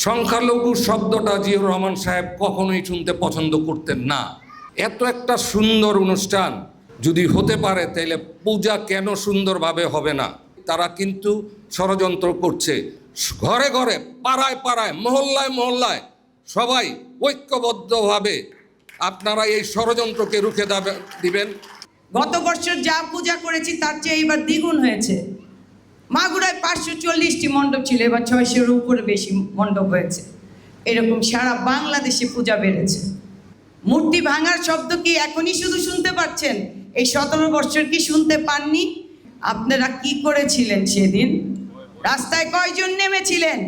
সংখ্যালঘু শব্দটা জিয়ুর রহমান সাহেব কখনোই শুনতে পছন্দ করতেন না। এত একটা সুন্দর অনুষ্ঠান যদি হতে পারে তাহলে পূজা কেন সুন্দরভাবে হবে না? তারা কিন্তু ষড়যন্ত্র করছে। ঘরে ঘরে, পাড়ায় পাড়ায়, মহল্লায় মহল্লায় সবাই ঐক্যবদ্ধভাবে আপনারা এই ষড়যন্ত্রকে রুখে দাবে- দিবেন। গত বছর যা পূজা করেছি, তার চেয়ে এবার দ্বিগুণ হয়েছে। মাগুরায় পাঁচশো চল্লিশটি মণ্ডপ ছিল, এবার ছয়শোর উপরে বেশি মণ্ডপ হয়েছে। এরকম সারা বাংলাদেশে পূজা বেড়েছে। মূর্তি ভাঙার শব্দ কি এখনই শুধু শুনতে পাচ্ছেন? এই সতেরো বছর কি শুনতে পাননি? আপনারা কি করেছিলেন সেদিন? রাস্তায় কয়জন নেমেছিলেন?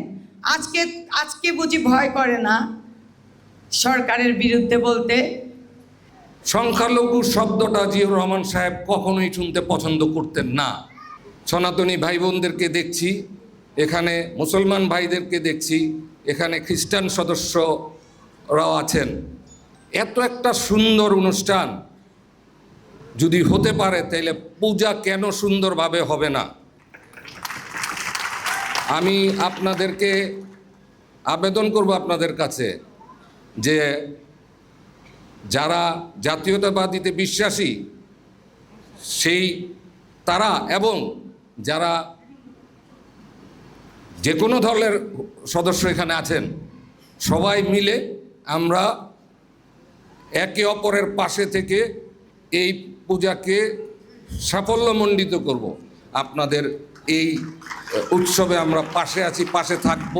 আজকে আজকে বুঝি ভয় করে না? সরকারের বিরুদ্ধে বলতে? সংখ্যালঘু শব্দটা জিয়ুর রহমান সাহেব কখনোই শুনতে পছন্দ করতেন না। সনাতনী ভাই বোনদেরকে দেখছি, এখানে মুসলমান ভাইদেরকে দেখছি, এখানে খ্রিস্টান সদস্যরাও আছেন। এত একটা সুন্দর অনুষ্ঠান যদি হতে পারে তাহলে পূজা কেন সুন্দরভাবে হবে না? আমি আপনাদেরকে আবেদন করব আপনাদের কাছে যে যারা জাতীয়তাবাদীতে বিশ্বাসী, সেই তারা এবং যারা যে কোনো দলের সদস্য এখানে আছেন, সবাই মিলে আমরা একে অপরের পাশে থেকে এই পূজাকে সাফল্যমণ্ডিত করব। আপনাদের এই উৎসবে আমরা পাশে আছি, পাশে থাকব।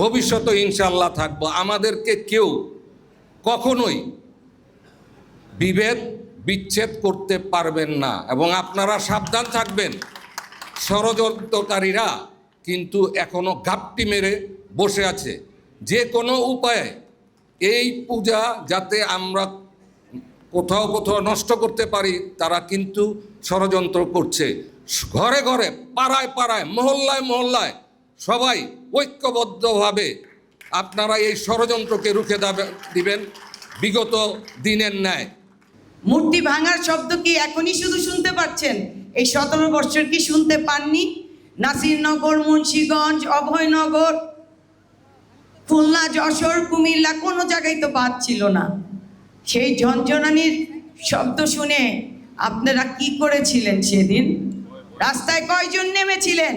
ভবিষ্যতে ইনশাল্লাহ থাকব। আমাদেরকে কেউ কখনোই বিভেদ, বিচ্ছেদ করতে পারবেন না এবং আপনারা সাবধান থাকবেন। ষড়যন্ত্রকারীরা কিন্তু এখনও ঘাপটি মেরে বসে আছে। যে কোনো উপায়ে এই পূজা যাতে আমরা কোথাও কোথাও নষ্ট করতে পারি, তারা কিন্তু ষড়যন্ত্র করছে। ঘরে ঘরে, পাড়ায় পাড়ায়, মহল্লায় মহল্লায় সবাই ঐক্যবদ্ধভাবে আপনারা এই ষড়যন্ত্রকে রুখে দাবে- দিবেন বিগত দিনের ন্যায়। মূর্তি ভাঙার শব্দ কি এখনই শুধু শুনতে পাচ্ছেন? এই সতেরো বছর কি শুনতে পাননি? নাসিরনগর, মুন্সীগঞ্জ, অভয়নগর, খুলনা, যশোর, কুমিল্লা, কোনো জায়গায় তো বাদ ছিল না। সেই ঝনঝনানির শব্দ শুনে আপনারা কি করেছিলেন সেদিন? রাস্তায় কয়জন নেমেছিলেন?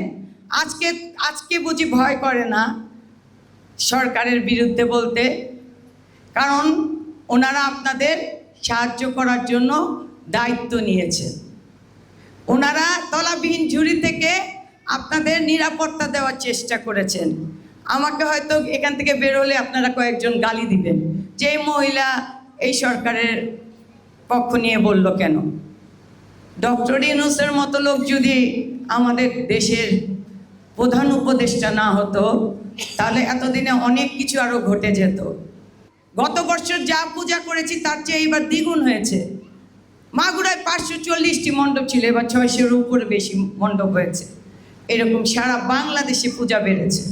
আজকে আজকে বুঝি ভয় করে না সরকারের বিরুদ্ধে বলতে? কারণ ওনারা আপনাদের সাহায্য করার জন্য দায়িত্ব নিয়েছেন। ওনারা তলাবিহীন ঝুড়ি থেকে আপনাদের নিরাপত্তা দেওয়ার চেষ্টা করেছেন। আমাকে হয়তো এখান থেকে বেরোলে আপনারা কয়েকজন গালি দিবেন। যে মহিলা এই সরকারের পক্ষ নিয়ে বলল কেন? ডক্টর ইউনুসের মতো লোক যদি আমাদের দেশের প্রধান উপদেষ্টা না হতো, তাহলে এতদিনে অনেক কিছু আরও ঘটে যেত। গত বছর যা পূজা করেছি তার চেয়ে এইবার দ্বিগুণ হয়েছে। মাগুরায় পাঁচশো চল্লিশটি মণ্ডপ ছিল, এবার ছয়শোর উপরে বেশি মণ্ডপ হয়েছে। এরকম সারা বাংলাদেশে পূজা বেড়েছে।